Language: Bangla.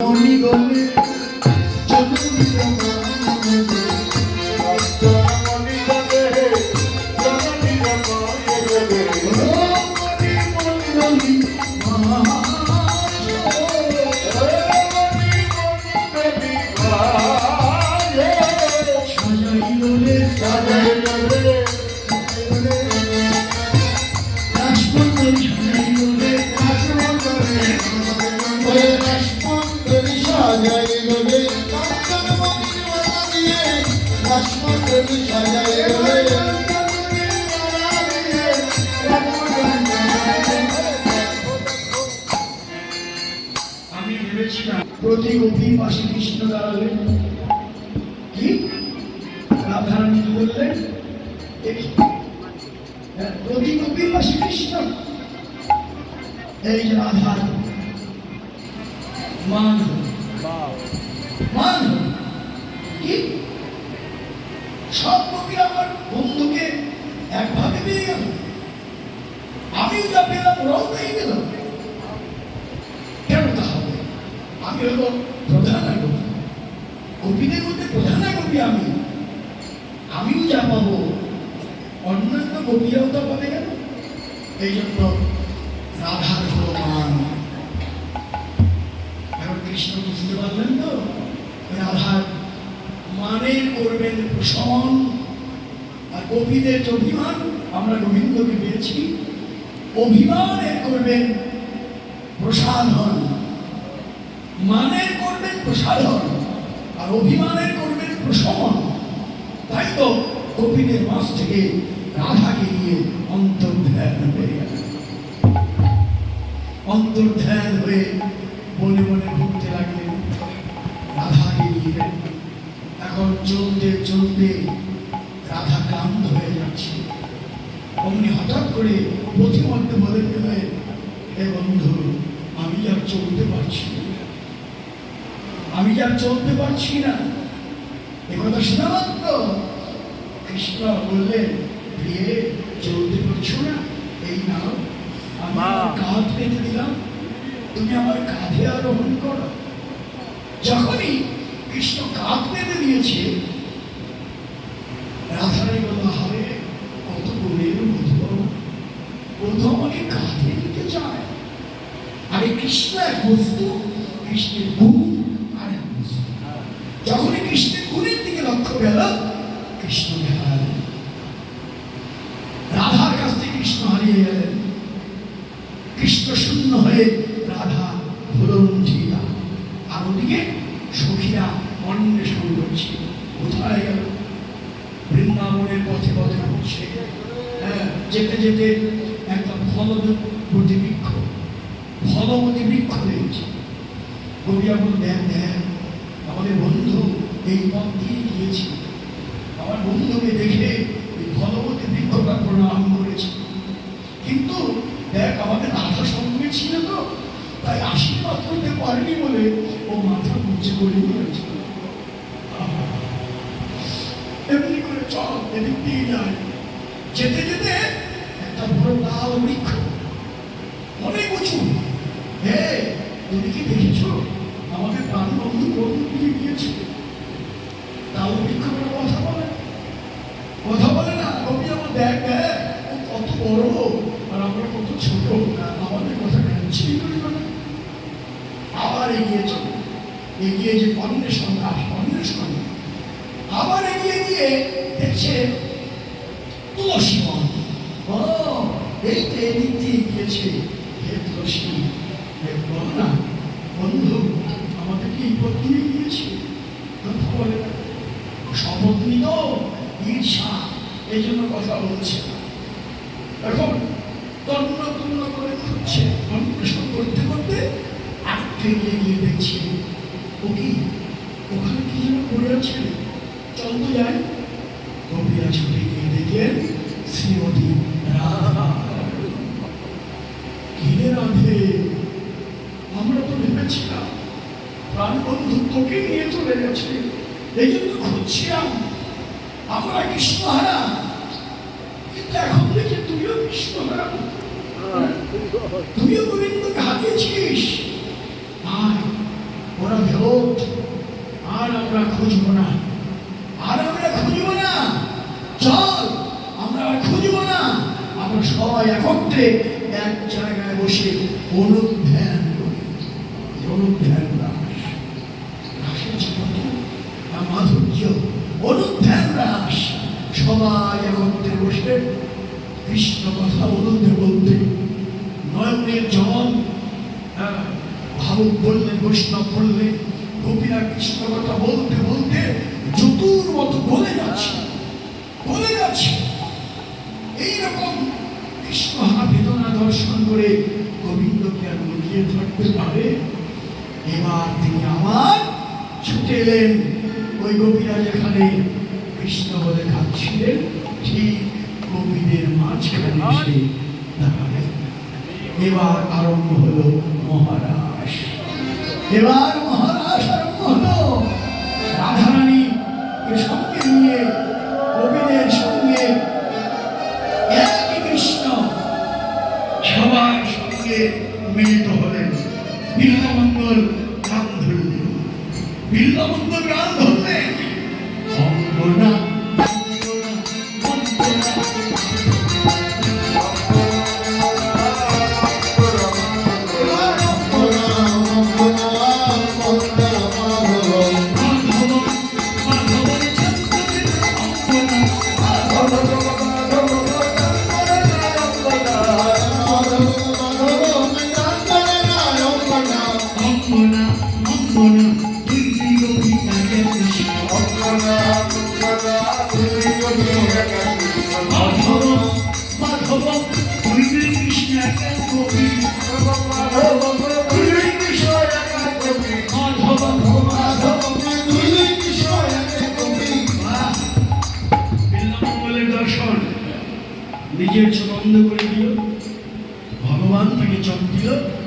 মনি গলে জননী রমা প্রতি গোপী পাশে কৃষ্ণ দাঁড়ালেন কি? রাধারানী কি বললেন হ্যাঁ, প্রতি গোপী পাশে কৃষ্ণ। এই যে রাধা। মান। মান। কি? সব গোপী আমার বন্ধুকে একভাবে পেয়ে গেল। আমিও যা পেলাম ওরাও পেয়ে গেল কেন তা হবে আমি হলো প্রধান গোপী গোপীদের মধ্যে প্রধান গোপী আমি? আমিও যা পাবো। অন্যান্য গোপীরাও তা পাবে কেন? এই জন্য রাধার হলো মান এখন কৃষ্ণ বুঝতে পারলেন তো রাধার মানের করবেন প্রশমন আর যে অভিমান, আমরা গোবিন্দকে পেয়েছি। অভিমানের করবেন প্রসাধন। মানের করবেন প্রসাধন আর অভিমানের করবেন প্রশমন। তাই তো কপিলের মাছ থেকে রাধাকে নিয়ে অন্তর্ধ্যান হয়ে গেল। অন্তর্ধ্যান হয়ে মনে মনে ঘুরতে লাগলেন, রাধাকে নিয়ে এখন চলতে চলতে রাধা ক্লান্ত হয়ে যাচ্ছে। অমনি হঠাৎ করে প্রতিমধ্যে বলে গেলেন হে বন্ধু, আমি আর চলতে পারছি না। আমি আর চলতে পারছি না? এ কথা শোনালাম তো কৃষ্ণ বললেন প্রিয়ে চলতে পারছ না? এই নাও। আমার কাঁধ পেতে দিলাম। তুমি আমার কাঁধে আরোহণ করো। যখনই কৃষ্ণ কাঁধ পেতে দিয়েছে রাধারানী বলল হবে কত গুণের মধুর বন্ধু আমাকে কাঁধে নিতে চায়। আরে কৃষ্ণ এক বস্তু কৃষ্ণের গুণ। যখনই কৃষ্ণের গুণের দিকে লক্ষ্য গেল কৃষ্ণকে হারালেন রাধার কাছ থেকে কৃষ্ণ হারিয়ে গেলেন। কৃষ্ণ শূন্য হয়ে রাধা ভুলন্ঠিতা আর ওদিকে সখীরা অন্বেষণ করছে, কোথায় গেল? বৃন্দাবনের পথে পথে ঘুরছে। হ্যাঁ যেতে যেতে একটা ফলবতী বৃক্ষ ফলবতী বৃক্ষ দেখছে। কবিরা বল দেখ দেখ আমাদের বন্ধু এই পথ দিয়ে গিয়েছে। আমার বন্ধুকে দেখে ওই ফলবতী বৃক্ষটা প্রণাম করেছে। কিন্তু দেখ, আমাদের রাধা সঙ্গে ছিল তো, তাই আশীর্বাদ করতে পারেনি বলে ও মাথা উঁচু করে নিয়েছে এমনি করে চল, এদিক দিয়ে যায় যেতে যেতে একটা বড় লাল বৃক্ষ, অনেক উঁচু। হে তুমি কি দেখেছ? আমাকে প্রাণ বন্ধু দিয়ে গিয়েছে। তাও বৃক্ষ কোনো কথা বলে। কথা বলে না কবি আমার দেখ দেখ কত বড়, আর আমরা কত ছোট। আমাদের কথা কাঁদছেই করি না আবার এগিয়ে চলে। এগিয়ে যে অন্বেষণ আস অন্বেষণ আবার এগিয়ে গিয়ে দেখছে তুলসী বন। ও, এই তো দিয়ে গিয়েছে। হে তুলসী না। আমাকে কি পথ দিয়ে গিয়েছে বলে না শপথ নিত ঈর্ষা এই জন্য কথা বলছে। এখন তন্ন তন্ন করে খুঁজছে অন্বেষণ করতে করতে আটকে গিয়ে গিয়ে দেখছে ও কি ওখানে কি যেন পড়ে আছে চল তো যাই কবিরা ছুটে গিয়ে দেখেন শ্রীমতী ঘিরে রাধে আমরা তো ভেবেছিলাম প্রাণ বন্ধু তোকে নিয়ে চলে গেছে। এই জন্য খুঁজছিলাম, আমরা কৃষ্ণহারা কিন্তু এখন দেখি তুইও কৃষ্ণহারা তুইও গোবিন্দকে হারিয়েছিস। আয় ওরা ভেবোত আর আমরা খুঁজব না। আর আমরা খুঁজব না। চল, আমরা আর খুঁজব না। আমরা সবাই একত্রে এক জায়গায় বসে অনুধ্যান করি এই অনুধ্যান রাস রাসের যে কত না মাধুর্য অনুধ্যান রাস সবাই একত্রে বসে কৃষ্ণ কথা বলতে বলতে জল হ্যাঁ, ভাবুক বললেন বৈষ্ণব বললেন গোপীরা কৃষ্ণ কথা বলতে বলতে জতুর মতো গলে যাচ্ছে গলে যাচ্ছে। এইরকম কৃষ্ণ বেদনা দর্শন করে গোবিন্দকে আর লুকিয়ে থাকতে পারে। এবার তিনি আবার ছুটে এলেন ওই গোপীরা যেখানে কৃষ্ণ বলে খাচ্ছিলেন ঠিক গোপীদের মাঝখানে এসে দাঁড়ালেন। এবার আরম্ভ হলো মহারাজ। এবার মহারাজ নিজের চোখ বন্ধ করে দিল। ভগবান তাকে চোখ দিল।